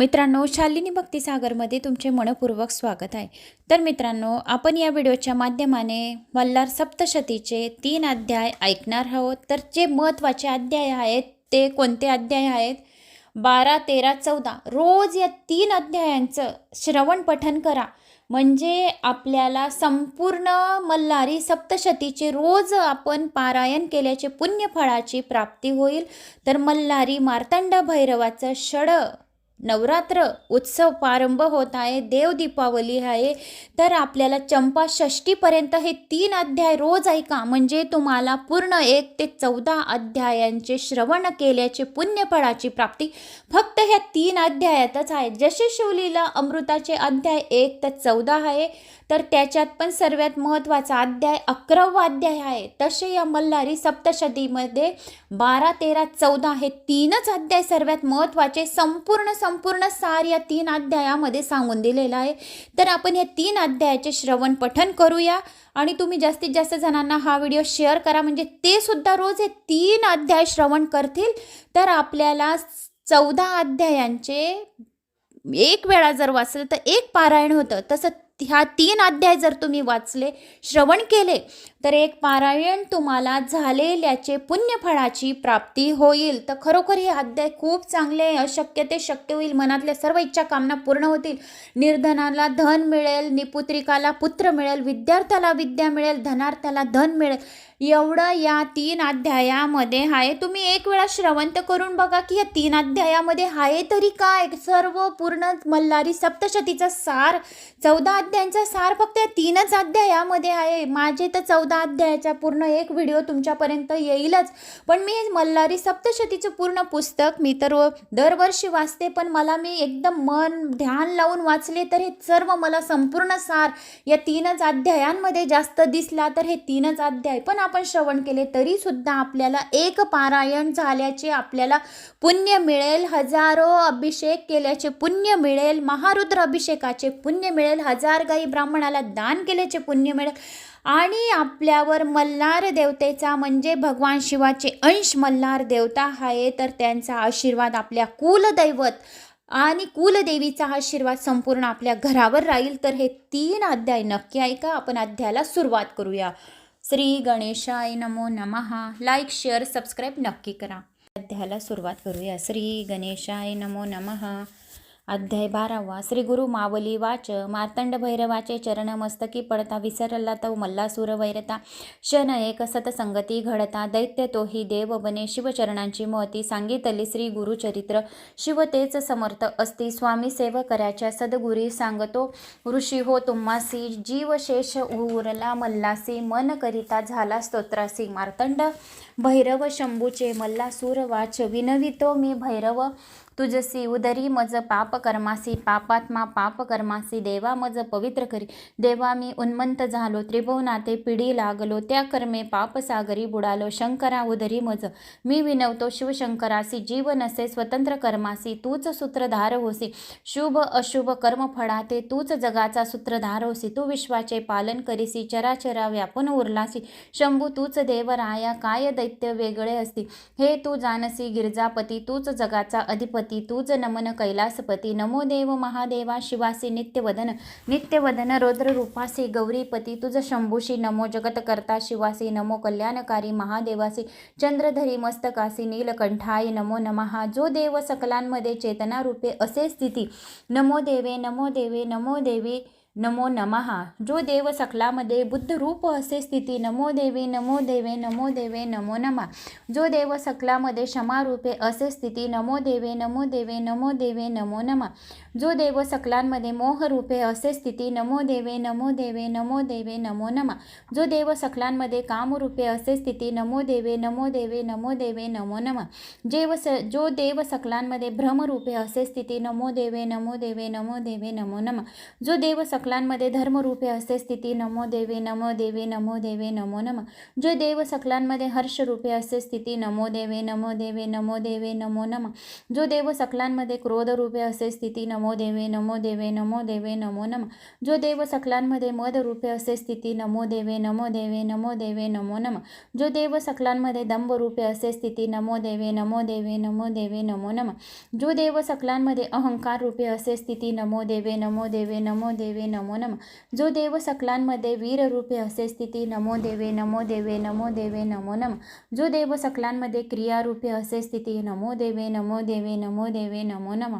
मित्रांनो शालिनी भक्तिसागरमध्ये तुमचे मनपूर्वक स्वागत आहे. तर मित्रांनो आपण या व्हिडिओच्या माध्यमाने मल्हार सप्तशतीचे तीन अध्याय ऐकणार आहोत. तर जे महत्त्वाचे अध्याय आहेत ते कोणते अध्याय आहेत? बारा तेरा चौदा. रोज या तीन अध्यायांचं श्रवण पठन करा. म्हणजे आपल्याला संपूर्ण मल्हारी सप्तशतीचे रोज आपण पारायण केल्याचे पुण्यफळाची प्राप्ती होईल. तर मल्हारी मार्तंड भैरवाचं षड नवरात्र उत्सव प्रारंभ होत आहे देव दीपावली आहे तर आपल्याला चंपा षष्टीपर्यंत हे तीन अध्याय रोज ऐका म्हणजे तुम्हाला पूर्ण एक ते चौदा अध्यायांचे श्रवण केल्याचे पुण्यफळाची प्राप्ती फक्त ह्या तीन अध्यायातच आहे. जसे शिवलीला अमृताचे अध्याय एक तर चौदा आहे तर त्याच्यात पण सर्वात महत्त्वाचा अध्याय अकरावा अध्याय आहे. तसे या मल्हारी सप्तशतीमध्ये बारा तेरा चौदा हे तीनच अध्याय सर्वात महत्त्वाचे संपूर्ण संपूर्ण सार या तीन अध्यायामध्ये सांगून दिलेलं आहे. तर आपण या तीन अध्यायाचे श्रवण पठन करूया. आणि तुम्ही जास्तीत जास्त जणांना हा व्हिडिओ शेअर करा. म्हणजे ते सुद्धा रोज हे तीन अध्याय श्रवण करतील. तर आपल्याला चौदा अध्यायांचे एक वेळा जर वाचलं तर एक पारायण होतं. तसं ह्या तीन अध्याय जर तुम्ही वाचले श्रवण केले तर एक पारायण तुम्हाला झालेल्याचे पुण्यफळाची प्राप्ती होईल. तर खरोखर हे अध्याय खूप चांगले अशक्य ते शक्य होईल. मनातल्या सर्व इच्छा कामना पूर्ण होतील. निर्धनाला धन मिळेल निपुत्रिकाला पुत्र मिळेल विद्यार्थ्याला विद्या मिळेल धनार्थ्याला धन मिळेल. एवढं या तीन अध्यायामध्ये आहे. तुम्ही एक वेळा श्रवंत करून बघा की या तीन अध्यायामध्ये आहे तरी काय? सर्व पूर्ण मल्हारी सप्तशतीचा सार चौदा अध्यायांचा सार फक्त या तीनच अध्यायामध्ये आहे. माझे तर चौदा अध्यायाचा पूर्ण एक व्हिडिओ तुमच्यापर्यंत येईलच. पण मी मल्हारी सप्तशतीचं पूर्ण पुस्तक मी तर दरवर्षी वाचते पण मला मी एकदम मन ध्यान लावून वाचले तर हे सर्व मला संपूर्ण सार. या तीनच अध्यायांमध्ये जास्त दिसला तर हे तीनच अध्याय पण आपण श्रवण केले तरीसुद्धा आपल्याला एक पारायण झाल्याचे आपल्याला पुण्य मिळेल. हजारो अभिषेक केल्याचे पुण्य मिळेल. महारुद्र अभिषेकाचे पुण्य मिळेल. हजार गाई ब्राह्मणाला दान केल्याचे पुण्य मिळेल. आणि आपल्यावर मल्हार देवतेचा म्हणजे भगवान शिवाचे अंश मल्हार देवता आहे तर त्यांचा आशीर्वाद आपल्या कुलदैवत आणि कुलदेवीचा आशीर्वाद संपूर्ण आपल्या घरावर राहील. तर हे तीन अध्याय नक्की ऐका. आपण अध्यायाला सुरुवात करूया. श्री गणेशाय नमो नमहा लाईक शेअर सबस्क्राईब नक्की करा. अध्यायाला सुरुवात करूया. श्री गणेशाय नमो नमः. अध्याय बारावा. श्री गुरु मावली वाच मार्तंड भैरवाचे चरण मस्तकी पडता विसरला तो मल्लासूर वैरता. शन एक सतसंगती घडता दैत्य तोही देव बने शिवचरणांची महती सांगितली श्री गुरुचरित्र शिव तेच समर्थ असती स्वामी सेवकऱ्याच्या सद्गुरी सांगतो. ऋषी हो तुम्हासी जीवशेष उरला मल्लासी मन करिता झाला स्तोत्रासी. मार्तंड भैरव शंभूचे मल्लासूर वाच विनवितो मी भैरव. तुझसी उदरी मज पापकर्मासी पापात्मा पापकर्मासी देवा मज पवित्र करी. देवा मी उन्मंत झालो त्रिभुवनाते पिढी लागलो त्या कर्मे पापसागरी बुडालो शंकरा उदरी मज. मी विनवतो शिवशंकरासी जीव नसे स्वतंत्र कर्मासी तूच सूत्रधार होसी. शुभ अशुभ कर्म फळाते तूच जगाचा सूत्रधार होसी. तू विश्वाचे पालन करीसी चराचरा व्यापून उरलासी. शंभू तूच देवराया काय दैत्य वेगळे असती. हे तू जानसी गिरजापती तूच जगाचा अधिपती. तूच नमन कैलासपती नमो देव महादेवा शिवासी नित्यवदन नित्यवदन रौद्र रूपासी गौरीपती तुझ शंभूशी नमो जगतकर्ता शिवासी नमो कल्याणकारी महादेवासी चंद्रधरी मस्तकासी नीलकंठाय नमो नमहा जो देव सकलांमध्ये चेतना रूपे असे स्थिती. नमो देवे नमो देवे नमो देवी नमो नमहा जो देव सकलामध्ये बुद्ध रूप असे स्थिती नमो देवी नमो देवे नमो देवे नमो नमा जो देव सकलामध्ये क्षमारूपे असे स्थिती नमो देवे नमो देवे नमो देवे नमो नमा जो देव सकलांमध्ये मोहरूपे असे स्थिती नमो देवे नमो देवे नमो देवे नमो नमा जो देव सकलांमध्ये कामरूपे असे स्थिती नमो देवे नमो देवे नमो देवे नमो नमा जेव स जो देव सकलांमध्ये भ्रमरूपे असे स्थिती नमो देवे नमो देवे नमो देवे नमो नमा जो देव सक सकलांमध्ये धर्मरूपे असे स्थिती नमो देवे नमो देवे नमो देवे नमो नम जो देव सकलांमध्ये हर्षरूपे असे स्थिती नमो देवे नमो देवे नमो देवे नमो नम जो देव सकलांमध्ये क्रोधरूपे असे स्थिती नमो देवे नमो देवे नमो देवे नमो नम जो देव सकलांमध्ये मदरूपे असे स्थिती नमो देवे नमो देवे नमो देवे नमो नम जो देव सकलांमध्ये दंभरूपे असे स्थिती नमो देवे नमो देवे नमो देवे नमो नम जो देव सकलांमध्ये अहंकार रूपे असे स्थिती नमो देवे नमो देवे नमो देवे नमो नम जो देव सकलांमध्ये वीर रूपे असे स्थिती नमो देवे नमो देवे नमो देवे नमो नम जो देव सकलांमध्ये क्रियारूपे असे स्थिती नमो देवे नमो देवे नमो देवे नमो नम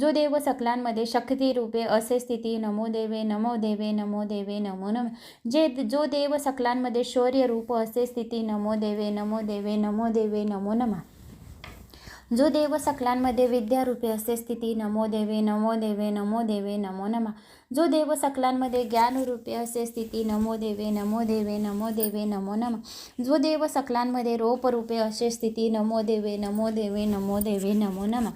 जो देव सकलांमध्ये शक्ती रूपे असे स्थिती नमो देवे नमो देवे नमो देवे नमो नम जे जो देव सकलांमध्ये शौर्य रूप असे स्थिती नमो देवे नमो देवे नमो देवे नमो नमः जो देव सकलांमध्ये विद्यारूपे असे स्थिती नमो देवे नमो देवे नमो देवे नमो नमा जो देव सकलांमध्ये ज्ञानरूपे असे स्थिती नमो देवे नमो देवे नमो देवे नमो नम. जो देव सकलांमध्ये रोपरूपे असे स्थिती नमो देवे नमो देवे नमो देवे नमो नम.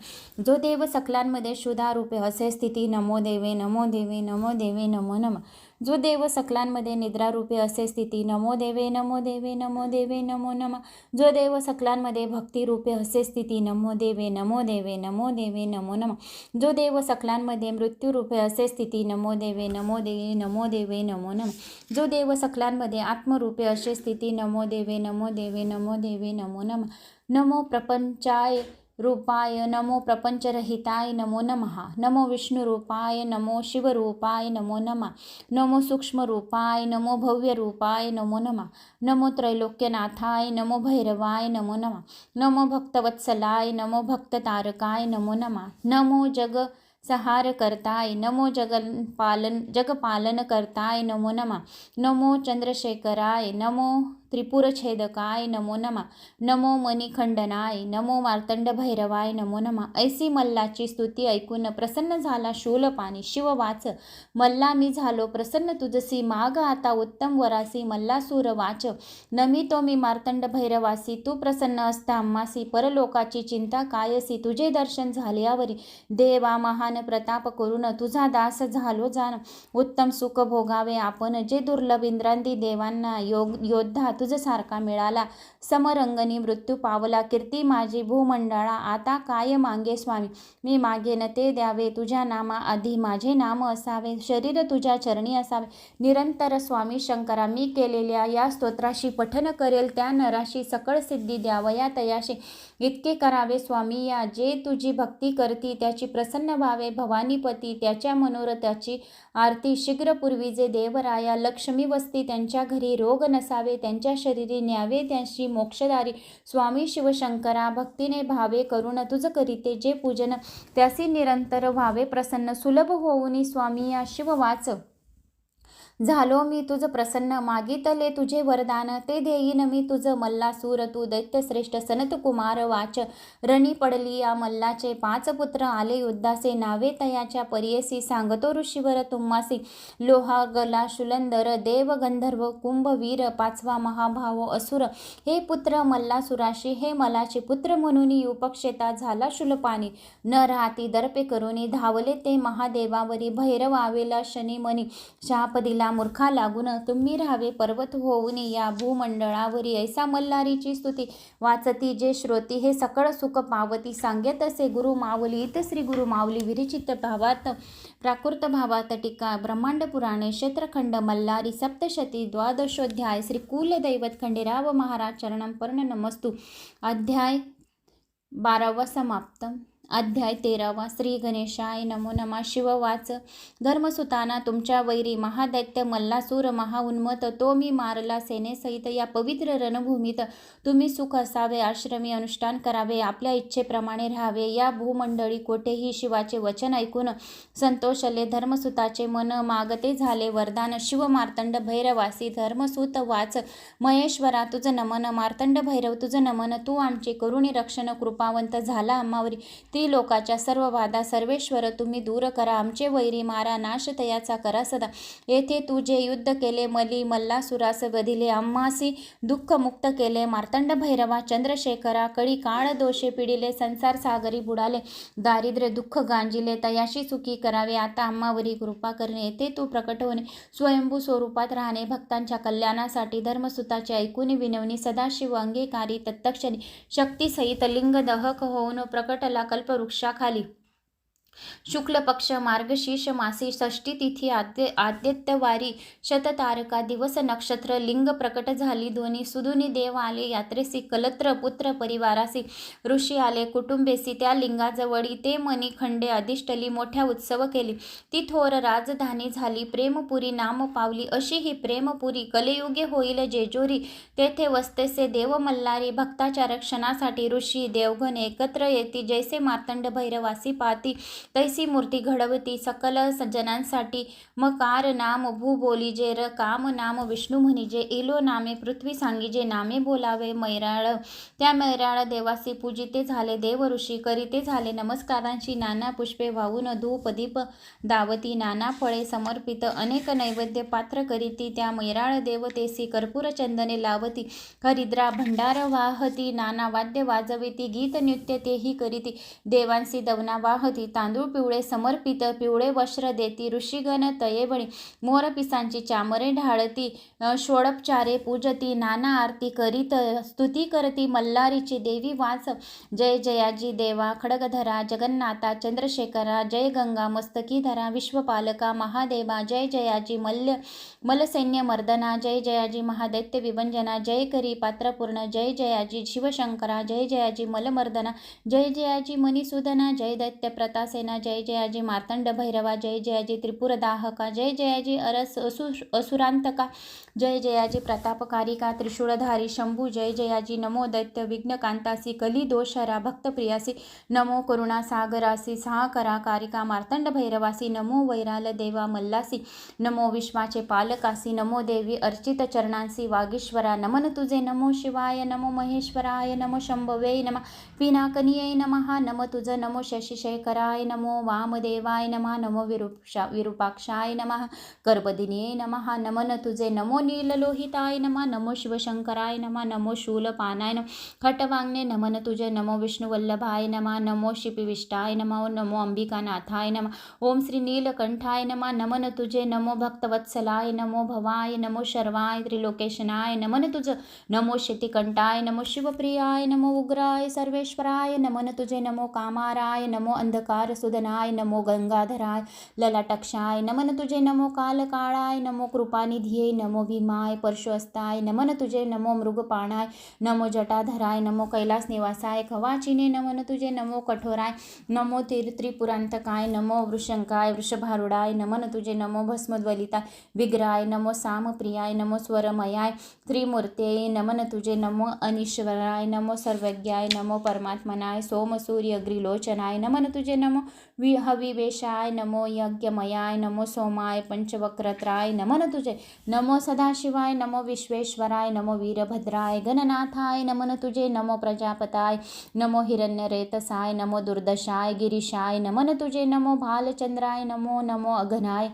जो देव सकलांमध्ये शुधारूपे असे स्थिती नमो देवे नमो देवे नमो देवे नमो नम. जो देव सकलांमध्ये निद्रारूपे असे स्थिती नमो देवे नमो देवे नमो देवे नमो नम जो देव सकलांमध्ये भक्तिरूपे असे स्थिती नमो देवे नमो देवे नमो देवे नमो नम जो देव सकलांमध्ये मृत्यूरूपे असे स्थिती नमो देवे नमो देवे नमो देवे नमो नम जो देव सकलांमध्ये आत्मरूपे असे स्थिती नमो देवे नमो देवे नमो देवे नमो नम नमो प्रपंचाय रूपाय नमो प्रपंचरहिताय नमो नमः. नमो विष्णुरूपाय नमो शिवरूपाय नमो नमः. नमो सूक्ष्मरूपाय नमो भव्यरूपाय नमो नमः. नमो त्रैलोक्यनाथाय नमो भैरवाय नमो नमः. नमो भक्तवत्सलाय नमो भक्ततारकाय नमो नमः. नमो जग सहार करताय नमो जगपालन जगपालन करताय नमो नमः. नमो चंद्रशेखराय नमो त्रिपुरछेदकाय नमो नमा। नमो मणिखंडनाय नमो मार्तंड भैरवाय नमो नमा। ऐसी मल्लाची स्तुती ऐकून प्रसन्न झाला शूलपाणी शिव वाच। मल्ला मी झालो प्रसन्न तुझसी माग आता उत्तम वरासी मल्लासूर वाच। नमी मी मार्तंड भैरवासी तू प्रसन्न असता अम्मासी परलोकाची चिंता कायसी तुझे दर्शन झाल्यावरी देवा महान प्रताप करून तुझा दास झालो जाण। उत्तम सुख भोगावे आपण जे दुर्लभ इंद्रांदी देवांना योग योद्धा सारखा मिळाला. समरंगनी मृत्यू पावला कीर्ती माझी भूमंडळा आता काय मागे स्वामी? मी मागेन ते द्यावे तुझ्या नामा आधी माझे नाम असावे शरीर तुझ्या चरणी असावे. निरंतर स्वामी शंकरा मी केलेल्या या स्तोत्राशी पठन करेल त्या नराशी सकळ सिद्धी द्यावया तयाशी इतके करावे स्वामी या जे तुझी भक्ती करती त्याची प्रसन्न व्हावे भवानीपती त्याच्या मनोरथाची आरती शीघ्रपूर्वी जे देवराया लक्ष्मी वस्ती त्यांच्या घरी रोग नसावे त्यांच्या शरीरी न्यावे त्यांची मोक्षदारी स्वामी शिवशंकरा भक्तीने भावे करून तुझ करीते जे पूजन त्यासी निरंतर व्हावे प्रसन्न सुलभ होऊनी स्वामी या शिववाच. झालो मी तुझं प्रसन्न मागितले तुझे वरदान ते देईन मी तुझं मल्लासूर तू दैत्यश्रेष्ठ सनत कुमार वाच. रणी पडली या मल्लाचे पाच पुत्र आले युद्धाचे नावे तयाच्या परियसी सांगतो ऋषीवर तुम्हासी. लोहा गला शुलंदर देव गंधर्व कुंभवीर पाचवा महाभाव असुर. हे पुत्र मल्लासुराशी हे मलाचे पुत्र म्हणून उपक्षेता झाला शुलपाणी न राहती दर्पे करून धावले ते महादेवावरी भैरव आवेला शनिमनी. शाप दिला मूर्खा लागून तुम्ही राहावे पर्वत होऊन या भूमंडळावरी ऐसा मल्हारीची स्तुती. वाचती जे श्रोती हे सकळ सुख पावती. सांगेत असे गुरु माऊली इत श्री गुरु माऊली विरिचित भावात प्राकृत भावात टीका. ब्रह्मांड पुराणे क्षेत्रखंड मल्हारी सप्तशती द्वादशोध्याय श्री कुलदैवत खंडेराव महाराज चरणं पर्ण नमस्तू. अध्याय बारावा समाप्त. अध्याय तेरावा. श्री गणेशाय नमो नमा. शिववाच. धर्मसुताना तुमच्या वैरी महादैत्य मल्लासूर महाउन्मत तो मी मारला सेनेसहित या पवित्र रणभूमीत. तुम्ही सुख असावे आश्रमी अनुष्ठान करावे आपल्या इच्छेप्रमाणे राहावे. या भूमंडळी कोठेही शिवाचे वचन ऐकून संतोषले धर्मसुताचे मन मागते झाले. वरदान शिव मार्तंड भैरवासी. धर्मसुत वाच. महेश्वरा तुझं नमन. मार्तंड भैरव तुझं नमन. तू आमचे करुणी रक्षण कृपावंत झाला अम्मावरी. ती लोकाच्या सर्व बाधा सर्वेश्वर तुम्ही दूर करा. आमचे वैरी मारा नाश तयाचा करा सदा. येथे तू जे युद्ध केले मली मल्लासुरास बधिले अम्मासी दुःख मुक्त केले मार्तंड भैरवा चंद्रशेखरा कळी काळ दोषे पिडिले संसार सागरी बुडाले दारिद्र्य दुःख गांजिले तयाशी सुखी करावे आता आम्हावरी कृपा करणे येथे तू प्रकट होणे स्वयंभू स्वरूपात राहणे भक्तांच्या कल्याणासाठी धर्मसुताचे ऐकून विनवणी सदाशिव अंगीकारी तत्क्षणी शक्तीसहित लिंग दहक होऊन प्रकटला कल्पवृक्षाखाली शुक्ल पक्ष मार्गशीर्ष मासी षष्टी तिथी आद्य आदित्यवारी शततारका दिवस नक्षत्र लिंग प्रकट झाली. ध्वनी सुदुनी देव आले यात्रेसी कलत्र पुत्र परिवारासी ऋषी आले कुटुंबेसी त्या लिंगाजवळी ते मनी खंडे अधिष्टली मोठ्या उत्सव केली. ती थोर राजधानी झाली प्रेमपुरी नाम पावली. अशी ही प्रेमपुरी कलयुगे होईल जेजोरी. तेथे वस्तेसे देव मल्हारी भक्ताच्या रक्षणासाठी ऋषी देवगण एकत्र येती. जैसे मार्तंड भैरवासी पाती तैसी मूर्ती घडवती? सकल सज्जनांसाठी मकार नाम भू बोली जे र काम नाम विष्णू म्हणजे इलो नामे पृथ्वी सांगिजे नामे बोलावे मैराळ. त्या मैराळ देवासी पूजिते झाले देव ऋषी करीते झाले. नमस्कारांशी नाना पुष्पे वाहून धूप दीप दावती नाना फळे समर्पित अनेक नैवेद्य पात्र करीती. त्या मैराळ देवतेसी कर्पूर चंदने लावती हरिद्रा भंडार वाहती नाना वाद्य वाजविती गीत नृत्य तेही करीती. देवांसी दवना वाहती तांदूळ पिवळे समर्पित पिवळे वस्त्र देती ऋषीगण तयेबळी मोरपिसांची चामरे ढाळती षोडपचारे पूजती नाना आरती करीत स्तुती करती मल्हारीची देवी वाच जय जयाजी देवा खडगधरा जगन्नाथा चंद्रशेखरा जय गंगा मस्तकीधरा विश्वपालका महादेवा जय जयाजी मल्ल मलसैन्य मर्दना जय जयाजी महादैत्य विभंजना जय करी पात्रपूर्ण जय जयाजी शिवशंकरा जय जयाजी मलमर्दना जय जयाजी मणिसुधना जय दैत्य प्रतासेना जय जयाजी मार्तंड भैरवा जय जयाजी त्रिपुरदाहका जय जयाजी अरस असु असुरांतका जय जयाजी प्रतापकारिका त्रिशूळधारी शंभू जय जयाजी नमो दैत्य विघ्नकांतासी कली दोषरा भक्तप्रियासी नमो करुणासागरासी साकरा कारिका मार्तंड भैरवासी नमो वैराल देवा मल्लासी नमो विश्वाचे पालकासी नमो देवी अर्चित चरणांसी वागीश्वरा नमन तुझे नमो शिवाय नमो महेश्वराय नमो शंभवे नम पिनाकनिये नमः नम तुझ नमो शशिशेखराय नमो वामदेवाय नमः नमो विरूपा विरूपाक्षाय नमः गर्भदिनिये नमः नमन तुझे नमो नीललोहिताय नमः नमो शिवशंकराय नमः नमो शूलपानाय नम खटवांगणे नमन तुझे नमो विष्णुवल्लभाय नमः नमो शिपिविष्टाय नमो नमो अंबिकानाथाय नमः ओम श्री नीलकंठाय नमः नमन तुझे नमो भक्तवत्सलाय नमो भवाय नमो शर्वाय त्रिलोकेशनाय नमन तुझ नमो शितिकंठाय नमो शिवप्रियाय नमो उग्राय सर्वेश्वराय नमन तुझे नमो कामाराय नमो अंधकार सुदनाय नमो गंगाधराय ललाटक्षाय नमन तुझे नमो कालकाळाय नमो कृपानिधिये नमो भीमाय परशुअस्ताय नमन तुझे नमो मृगपाणाय नमो जटाधराय नमो कैलास निवासाय खवाचिने नमन तुझे नमो कठोराय नमो तिर त्रिपुरांतकाय नमो वृषंकाय वृषभारुडाय नमन तुझे नमो भस्मद्वलिताय विग्राय नमो सामप्रियाय नमो स्वरमयाय त्रिमूर्ते नमन तुझे नमो अनिश्वराय नमो सर्वज्ञाय नमो परमात्मनाय सोम नमन तुझे नमो विहविवेशाय नमो यज्ञमयाय नमो सोमाय पंचवक्रत्राय नमन तुझे नमो सदा सदाशिवाय नमो विश्वेश्वराय नमो वीरभद्राय गणनाथाय नमन तुझे नमो प्रजापताय नमो हिरण्यरेतसाय नमो दुर्दशाय गिरीशाय नमन तुझे नमो भालचंद्राय नमो नमो अघनाय.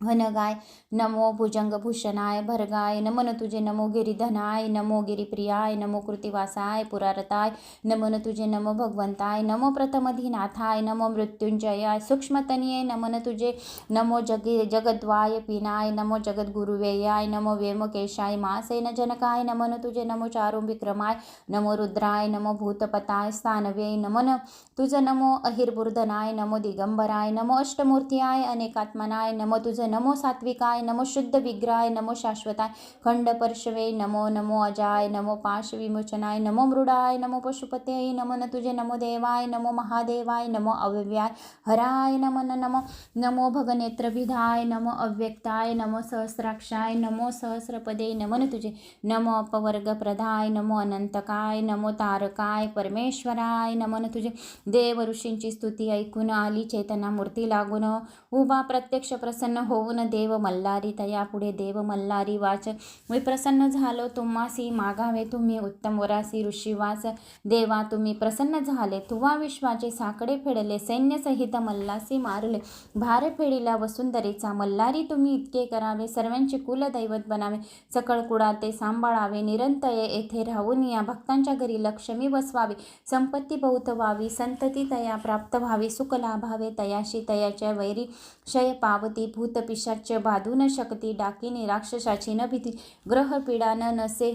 हनगाय नमो भुजंगभूषणाय भरगाय नमन तुझे नमो गिरिधनाय नमो गिरिप्रियाय नमो कृतिवासाय पुरारताय नमन तुझे नमो भगवंताय नमो प्रथमधिनाथाय नमो मृत्युंजयाय सूक्ष्मतनिये नमन तुझे नमो जगे जगद्वाय पिनाय नमो जगद्गुरुवेयाय नमो वेमकेशाय मासेन जनकाय नमन तुझे नमो चारु विक्रमाय नमो रुद्राय नमो भूतपताय स्थानवे नमन तुझ नमो अहिर्बुर्धनाय नमो दिगंबराय नमो अष्टमूर्तीयाय अनेकात्मनाय नमो तुझे नमो सात्विकाय नमो शुद्ध विग्रहाय नमो शाश्वताय खंड परशवे नमो नमो अजाय नमो पाश विमोचनाय नमो मृडाय नमो पशुपते नमो न तुझे नमो देवाय नमो महादेवाय नमो अव्याय हराय नमन नमो नमो भगनेत्रविधाय नमो अव्यक्ताय नमो सहस्राक्षाय नमो सहस्रपदे नमन तुझे नमो अपवर्गप्रदाय नमो अनंतकाय नमो तारकाय परमेश्वराय नमन तुझे देव ऋषींची स्तुती ऐकून आली चेतना मूर्ती लागून उभा प्रत्यक्ष प्रसन्न हो होऊन देव मल्हारी तया पुढे देव मल्हारी वाच. मी प्रसन्न झालो तुम्हासी मागावे तुम्ही उत्तम वरासी ऋषीवास देवा तुम्ही प्रसन्न झाले तुवा विश्वाचे साकडे फेडले सैन्यसहित मल्लासी मारले. भार फेडिला वसुंधरेचा मल्हारी तुम्ही इतके करावे सर्वांचे कुलदैवत बनावे. सकळ कुळा ते सांभाळावे निरंतये येथे राहून या भक्तांच्या घरी लक्ष्मी बसवावी. संपत्ती बहुत व्हावी संतती तया प्राप्त व्हावी सुख लाभावे तयाशी तयाच्या वैरी. क्षय पावती भूत पिशाच बाधू न शकती डाकिनी राक्षसाची न भीती ग्रहपीडा न नसे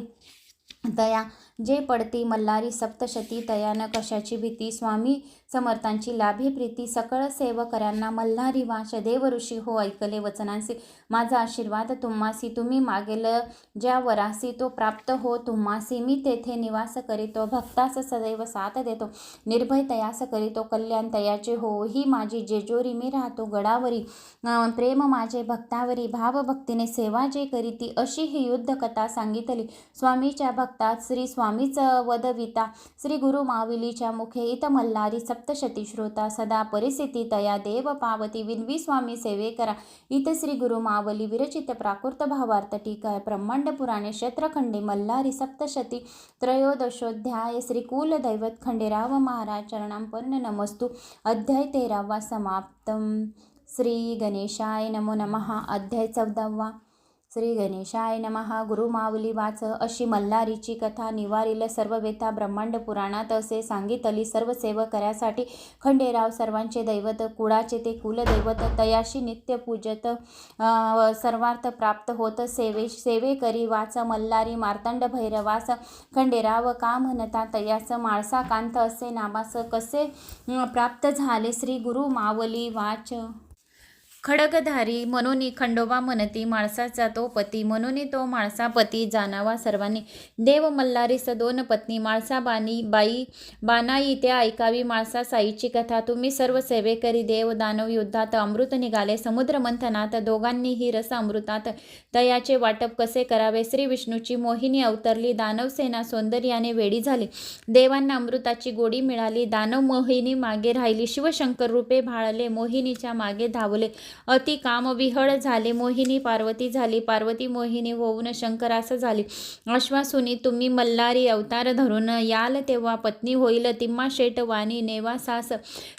दया जे पडती मल्हारी सप्तशती तयान कशाची भीती? स्वामी समर्थांची लाभी प्रीती सकळ सेवकऱ्यांना मल्हारी वाश देव ऋषी हो ऐकले वचनांसी माझा आशीर्वाद तुम्हासी तुम्ही मागेल ज्या वरासी तो प्राप्त हो तुम्हासी. मी तेथे निवास करीतो भक्तास सदैव साथ देतो. निर्भय तयास करीतो कल्याण तयाचे हो. ही माझी जेजोरी मी राहतो गडावरी. प्रेम माझे भक्तावरी भावभक्तीने सेवा जे करीती अशी ही युद्ध कथा सांगितली. स्वामीच्या भक्तात श्री स्वामी स्वामीच वदविता श्री गुरु माविलीच्या मुखे इत मल्हारी सप्तशती श्रोता. सदा परिस्थिती तया देव पावती. विनवी स्वामी सेवे करा. इत श्री गुरु मावली विरचित प्राकृत भावार्थ टीका ब्रह्मांड पुराणे क्षेत्रखंडे मल्हारी सप्तशती. त्रयोदशोध्याय श्री कुल दैवत खंडेराव महाराज चरणांपन्न नमस्तु. अध्याय तेरावा समाप्तम. श्री गणेशाय नमो नमः. अध्याय चौदावा. श्री गणेशाय नमहा गुरुमाऊली वाच. अशी मल्हारीची कथा निवारील सर्व वेथा ब्रह्मांड पुराणात असे सांगितली. सर्व सेवकऱ्यासाठी खंडेराव सर्वांचे दैवत कुळाचे ते कुलदैवत तयाशी नित्य पूजत सर्वार्थ प्राप्त होत. सेवे सेवे करी वाच. मल्हारी मार्तंड भैरवास. खंडेराव का म्हणता तयास. माळसा कांत असे नामास. कसे प्राप्त झाले? श्री गुरु मावली वाच. खडगधारी मनोनी खंडोबा म्हणती माणसाचा तो पती म्हणून तो माळसापती जाणावा सर्वांनी. देव मल्हारी दोन पत्नी माळसा बानी बाई बानाई त्या ऐकावी माळसा साईची कथा. तुम्ही सर्व सेवेकरी देव दानव युद्धात अमृत निघाले. समुद्र मंथनात दोघांनीही रस अमृतात. तयाचे वाटप कसे करावे? श्री विष्णूची मोहिनी अवतरली. दानवसेना सौंदर्याने वेडी झाली. देवांना अमृताची गोडी मिळाली. दानव मोहिनी मागे राहिली. शिवशंकर रूपे भाळले. मोहिनीच्या मागे धावले. अति कामविहळ झाले मोहिनी पार्वती झाली पार्वती मोहिनी होऊन शंकरास झाली. अश्वासुनी तुम्ही मल्हारी अवतार धरून याल तेव्हा पत्नी होईल तिम्मा शेट वाणी नेवासास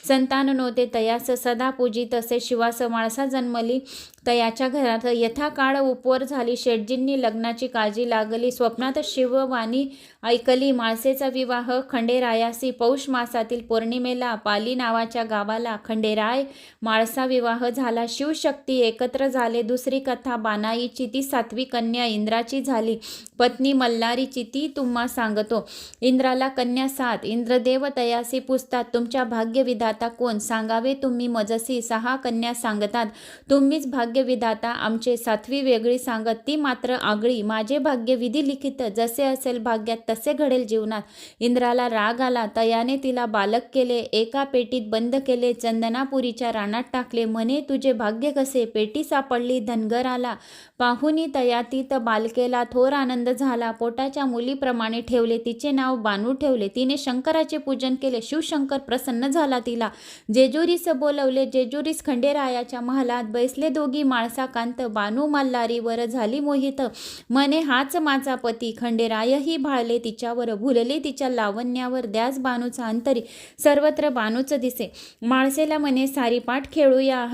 संतान नव्हते तयास सदा पूजी तसे शिवास. माळसा जन्मली तयाच्या घरात यथाकाळ उपवर झाली. शेटजींनी लग्नाची काळजी लागली. स्वप्नात शिववाणी ऐकली. माळसेचा विवाह खंडेरायासी पौष मासातील पौर्णिमेला पाली नावाच्या गावाला खंडेराय माळसा विवाह झाला. शिवशक्ती एकत्र झाले. दुसरी कथा बानाईची ती सातवी कन्या इंद्राची झाली. पत्नी मल्हारीची ती तुम्हा सांगतो. इंद्राला कन्या सात इंद्रदेव तयासी पुसतात. तुमच्या भाग्यविधाता कोण? सांगावे तुम्ही मजसी. सहा कन्या सांगतात. तुम्हीच भाग्यविधाता. आमचे सातवी वेगळी सांगत. ती मात्र आगळी. माझे भाग्य विधी लिखित. जसे असेल भाग्यात तसे घडेल जीवनात. इंद्राला राग आला. तयाने तिला बालक केले. एका पेटीत बंद केले. चंदनापुरीच्या रानात टाकले. म्हणे तुझे भाग्य कसे? पेटी सापडली धनगराला पाहुनी तयातीत बालकेला थोर आनंद झाला. पोटाच्या मुलीप्रमाणे ठेवले तिचे नाव बानू ठेवले. तिने शंकराचे पूजन केले. शिवशंकर प्रसन्न झाला तिला. जेजुरीस बोलवले जेजुरीस खंडेरायाच्या महालात बैसले दोघी माळसाकांत बानू मल्हारीवर झाली मोहित. म्हणे हाच माझा पती. खंडेरायही भाळले तिच्यावर भुलले तिच्या लावण्यावर द्यास बानूचा अंतरी. सर्वत्र बानूच दिसे. माळसेला म्हणे सारी पाठ खेळूया.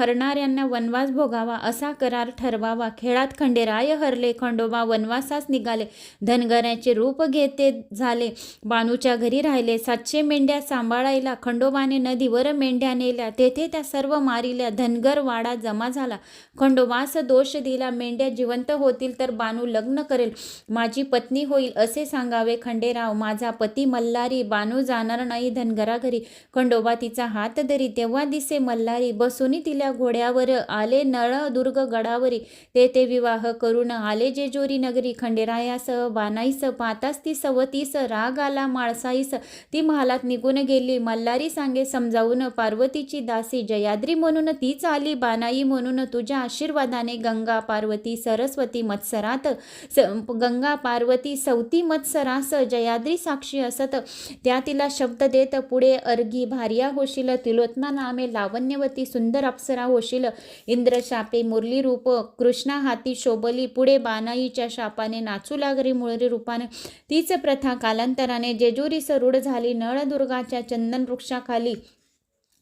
यांना वनवास भोगावा असा करार ठरवावा. खेळात खंडेराय हरले खंडोबा वनवासास निघाले. धनगराचे रूप घेते झाले. बानूच्या घरी राहिले. सातशे मेंढ्या सांभाळायला खंडोबाने नदीवर मेंढ्या नेल्या. तेथे त्या सर्व मारिल्या. धनगर वाडा जमा झाला. खंडोबास दोष दिला. मेंढ्या जिवंत होतील तर बानू लग्न करेल. माझी पत्नी होईल असे सांगावे खंडेराव. माझा पती मल्हारी. बानू जाणार नाही धनगरा घरी खंडोबा तिचा हात धरी. तेव्हा दिसे मल्हारी. बसून तिला घोड्यावर आले नळदुर्ग गडावरी तेथे विवाह करून आले. जेजोरी नगरी खंडेरायास बानाईस पातास ती सवतीस राग आला माळसाईस ती महालात निघून गेली. मल्हारी सांगे समजावून पार्वतीची दासी जयाद्री म्हणून तीच आली. बानाई म्हणून तुझ्या आशीर्वादाने गंगा पार्वती सरस्वती मत्सरात स गंगा पार्वती सवती मत्सरास जयाद्री साक्षी असत. त्या तिला शब्द देत पुढे अर्घी भार्या होशील तिलोत्मा नामे लावण्यवती सुंदर अप्सरा होशील. इंद्रशापे मुरली रूप कृष्णा हाती शोभली पुढे बानाईच्या शापाने नाचू लागली मुरली रूपाने. तीच प्रथा कालांतराने जेजुरी रूढ झाली नळदुर्गाच्या चंदन वृक्षाखाली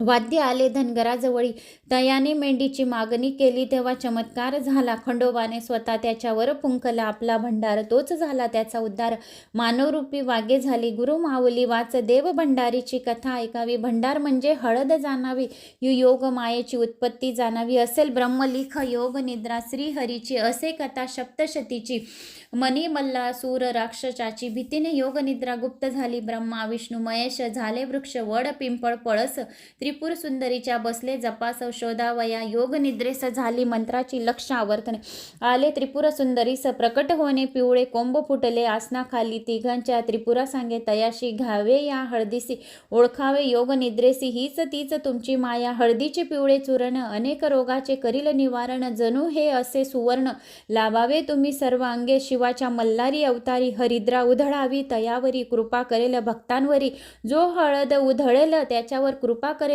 वाद्य आले धनगराजवळी. दयाने मेंढीची मागणी केली तेव्हा चमत्कार झाला. खंडोबाने स्वतः त्याच्यावर पुंकला आपला भंडार तोच झाला त्याचा उद्धार. मानवरूपी वागे झाली. गुरु माऊली वाच देव भंडारीची कथा ऐकावी. भंडार म्हणजे हळद जाणावी. यु योग मायेची उत्पत्ती जाणावी. असेल ब्रह्मलिख योग निद्रा. श्रीहरीची असे कथा सप्तशतीची. मनी मल्ला सूर राक्षसाची भीतीने योग निद्रा गुप्त झाली. ब्रह्मा विष्णू महेश झाले वृक्ष वड पिंपळ पळस त्रिपुर सुंदरीच्या बसले जपास शोधावया योग निद्रेस झाली मंत्राची लक्ष आवर्तने. आले त्रिपुर सुंदरीस प्रकट होणे पिवळे कोंब फुटले आसनाखाली तिघांच्या त्रिपुरा सांगे तयाशी घावे या हळदीसी. ओळखावे योग निद्रेसी हीच तीच तुमची माया. हळदीचे पिवळे चुरण अनेक रोगाचे करील निवारण. जणू हे असे सुवर्ण. लावावे तुम्ही सर्व अंगे. शिवाच्या मल्हारी अवतारी हरिद्रा उधळावी. तयावरी कृपा करेल भक्तांवरी. जो हळद उधळेल त्याच्यावर कृपा करेल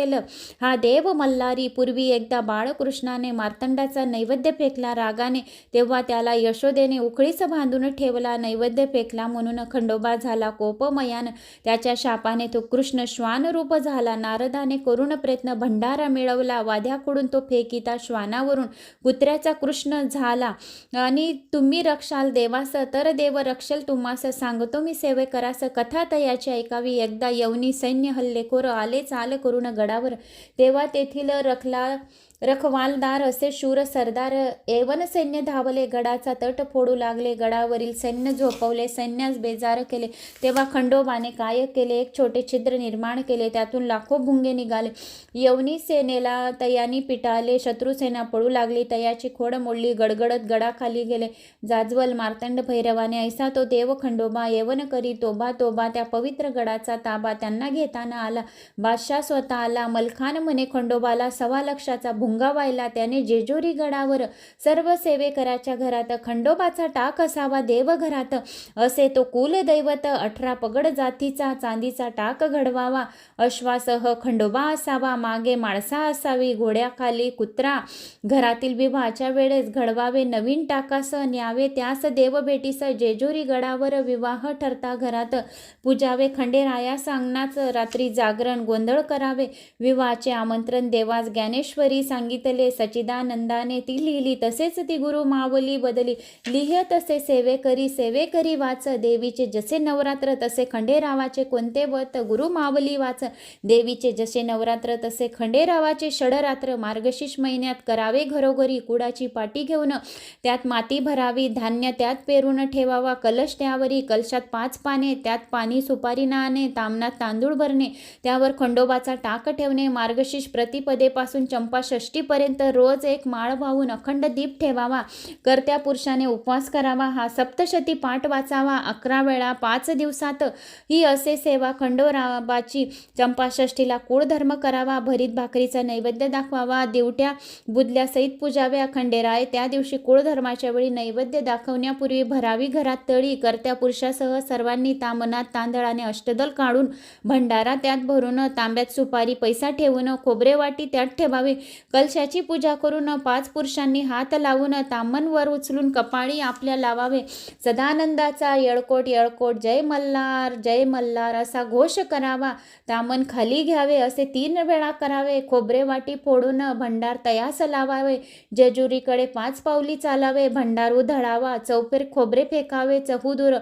हा देव मल्हारी पूर्वी एकदा बाळकृष्णाने मार्तंडाचा नैवेद्य फेकला. रागाने तेव्हा त्याला यशोदेने उखळीस बांधून ठेवला. नैवेद्य फेकला म्हणून खंडोबा झाला कोपमयान. त्याच्या शापाने तो कृष्ण श्वानरूप झाला. नारदाने करून प्रयत्न भंडारा मिळवला. वाद्याकडून तो फेकिता श्वानावरून कुत्र्याचा कृष्ण झाला. आणि तुम्ही रक्षाल देवास तर देव रक्षल तुम्हास. सांगतो मी सेवे करास. कथा तयाची ऐकावी. एकदा यवनी सैन्य हल्लेखोर आले चाल करून झाडावर. तेव्हा तेथील रखला रखवालदार असे शूर सरदार एवन सैन्य धावले गडाचा तट फोडू लागले गडावरील सैन्य झोपवले सैन्यास बेजार केले. तेव्हा खंडोबाने काय केले? एक छोटे छिद्र निर्माण केले त्यातून लाखो भुंगे निघाले. यवनी सेनेला तयानी पिटाले शत्रुसेना पळू लागली तयाची खोड मोडली गडगडत गडाखाली गेले. जाजवल मार्तंड भैरवाने ऐसा तो देव खंडोबा येवन करी तोबा तोबा त्या पवित्र गडाचा ताबा त्यांना घेताना आला. बादशाह स्वतः आला. मलखान म्हणे खंडोबाला सव्वा लक्षाचा भुंग भोंगावायला त्याने जेजोरी गडावर सर्व सेवेकराच्या घरात खंडोबाचा टाक असावा देवघरात. असे तो कुलदैवत अठरा पगड जातीचा चांदीचा टाक घडवावा. अश्वासह खंडोबा असावा मागे माणसा असावी घोड्याखाली कुत्रा. घरातील विवाहाच्या वेळेस घडवावे नवीन टाकास न्यावे. त्यास देवभेटीस जेजोरी गडावर विवाह ठरता घरात. पूजावे खंडेरायास अंगणाच रात्री जागरण गोंधळ करावे. विवाहाचे आमंत्रण देवास ज्ञानेश्वरी सांग सांगितले सचिदानंदाने ती लिहिली. तसेच ती गुरु मावली बदली. लिह तसे सेवे करी सेवे करी वाच. देवीचे जसे नवरात्र तसे खंडेरावाचे कोणते व्रत गुरु मावली वाच. देवीचे जसे नवरात्र तसे खंडेरावाचे षडरात्र. मार्गशीर्ष महिन्यात करावे घरोघरी कुडाची पाटी घेऊन. त्यात माती भरावी धान्य त्यात पेरून ठेवावा. कलश त्यावरी कलशात पाच पाने. त्यात पाणी सुपारी नाणे. तामणात तांदूळ भरणे. त्यावर खंडोबाचा टाक ठेवणे. मार्गशीर्ष प्रतिपदेपासून चंपा षष्टीपर्यंत रोज एक माळ वाहून अखंड दीप ठेवावा. करत्या पुरुषाने उपवास करावा. हा सप्तशती पाठ वाचावा. अकरा वेळा पाच दिवसात ही असे सेवा खंडोराबाची चंपाषष्टीला कुळधर्म करावा. भरीत भाकरीचा नैवेद्य दाखवावा. दिवट्या बुदल्या सहित पूजाव्या. खंडेराय त्या दिवशी कुळधर्माच्या वेळी नैवेद्य दाखवण्यापूर्वी भरावी घरात तळी. करत्या पुरुषासह सर्वांनी तामनात तांदळाने अष्टदल काढून भंडारा त्यात भरून तांब्यात सुपारी पैसा ठेवून खोबरे वाटी त्यात ठेवावे. कलशाची पूजा करून पाच पुरुषांनी हात लावून तामनवर उचलून कपाळी आपल्या लावावे. सदानंदाचा येळकोट येळकोट जय मल्हार जय मल्हार असा घोष करावा. तामन खाली घ्यावे असे तीन वेळा करावे. खोबरे वाटी फोडून भंडार तयास लावावे. जेजुरीकडे पाच पावली चालावे. भंडार उधळावा. चौफेर खोबरे फेकावे. चहुदूर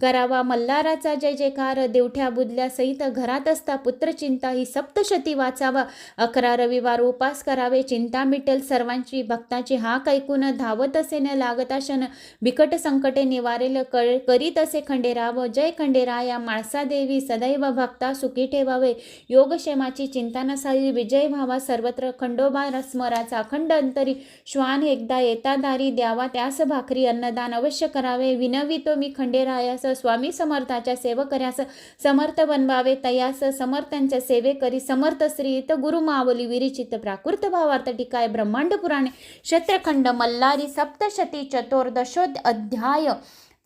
करावा. मल्हाराचा जय जयकार. देवठ्या बुदल्या सहित घरात असता पुत्रचिंता ही सप्तशती वाचावा. अकरा रविवार उपास करावे. चिंता मिटेल सर्वांची. भक्ताची हाक ऐकून धावत असे न लागत आशन बिकट संकटे निवारेल कर करीत असे खंडेराव. जय खंडेराया माळसा देवी सदैव भक्ता सुखी ठेवावे. योगक्षेमाची चिंता नसावी. विजय व्हावा सर्वत्र. खंडोबा स्मराचा अखंड अंतरी. श्वान एकदा येता दारी द्यावा. त्यास भाकरी अन्नदान अवश्य करावे. विनवितो मी खंडेरायास. स्वामी समर्थाच्या सेवकऱ्यास समर्थ बनवावे. तयास समर्थांच्या सेवे करी. समर्थ श्री गुरु मावली विरिचित प्राकृत भाव टीकाय ब्रह्मांड पुराणे. क्षेत्रखंड मल्लारी सप्तशती चतुर्दशोध अध्याय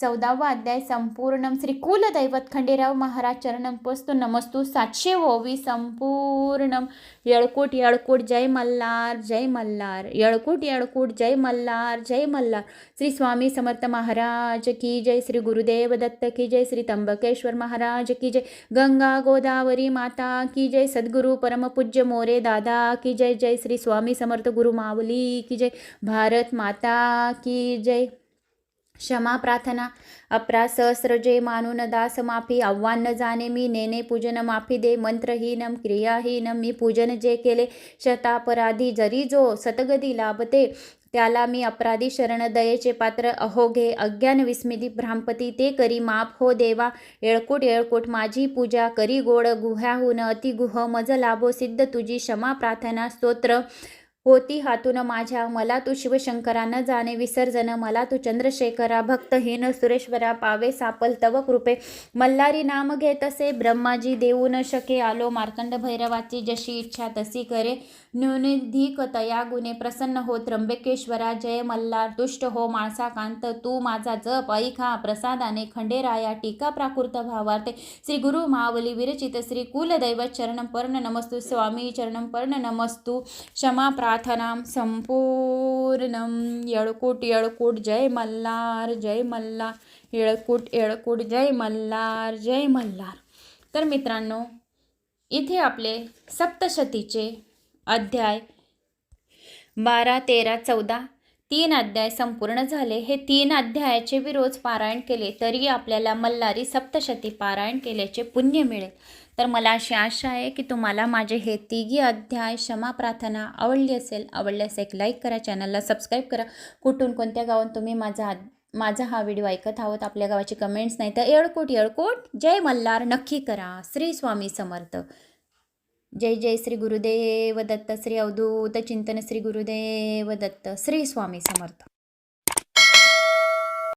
चौदावा अध्याय संपूर्ण श्री कुलदैवत खंडेराव महाराज चरणम पस्तु नमस्तु सातशे ओवी संपूर्ण. येळकोट येळकोट जय मल्हार जय मल्हार. येळकोट येळकोट जय मल्हार जय मल्हार. श्री स्वामी समर्थ महाराज की जय. श्री गुरुदेव दत्त की जय. श्री त्र्यंबकेश्वर महाराज की जय. गंगा गोदावरी माता की जय. सद्गुरु परमपूज्य मोरे दादा की जय. जय श्री स्वामी समर्थ गुरु माऊली की जय. भारत माता की जय. क्षमा प्रार्थना। अपरा सहस्र जे मानून दास माफी आव्हान न जाणे मी नेने पूजन माफी दे मंत्रहीनम क्रियाहीनम मी पूजन जे केले शतापराधी जरी जो सतगती लाभते त्याला मी अपराधी शरण दयेचे पात्र अहोघे अज्ञान विस्मिती भ्रामपती ते करी माफ हो देवा येळकोट येळकोट माझी पूजा करी गोड गुह्याहून अतिगुह मज लाभो सिद्ध तुझी क्षमा प्रार्थना स्तोत्र। होती हातून माझ्या. मला तू शिवशंकरा न जाणे विसर्जन. मला तू चंद्रशेखरा भक्तहीन सुरेश्वरा पावे सापल तव कृपे मल्हारी नाम घेतसे ब्रह्माजी देऊ न शके. आलो मार्तंड भैरवाची जशी इच्छा तशी करे. न्यूनिधिक तया गुणे प्रसन्न हो त्र्यंबकेश्वरा जय मल्हार. तुष्ट हो माणसाकांत तू माझा जप ऐका प्रसादाने खंडेराया टीका प्राकृत भावार्थे. श्री गुरु मावली विरचित श्री कुलदैव चरणम पर्ण नमस्तु स्वामी चरण पर्ण नमस्तु. क्षमा प्रा प्रार्थना संपूर्णम येळकूट येळकूट जय मल्हार जय मल्हार। येळकूट येळकूट जय मल्हार जय मल्हार। तर मित्रांनो इथे आपले सप्तशतीचे अध्याय बारा तेरा चौदा तीन अध्याय संपूर्ण झाले. हे तीन अध्यायाचे बी रोज पारायण केले तरी आपल्याला मल्हारी सप्तशती पारायण केल्याचे पुण्य मिळेल. तर मला अशी आशा आहे की तुम्हाला माझे हे तिघी अध्याय क्षमा प्रार्थना आवडली असेल आवडल्यास एक लाईक करा चॅनलला सबस्क्राईब करा. कुठून कोणत्या गावात तुम्ही माझा माझा हा व्हिडिओ ऐकत आहोत आपल्या गावाची कमेंट्स नाही तर येळकोट येळकोट. जय मल्हार नक्की करा. श्री स्वामी समर्थ. जय जय श्री गुरुदेव दत्त श्री अवधूत चिंतन श्री गुरुदेव दत्त. श्री स्वामी समर्थ.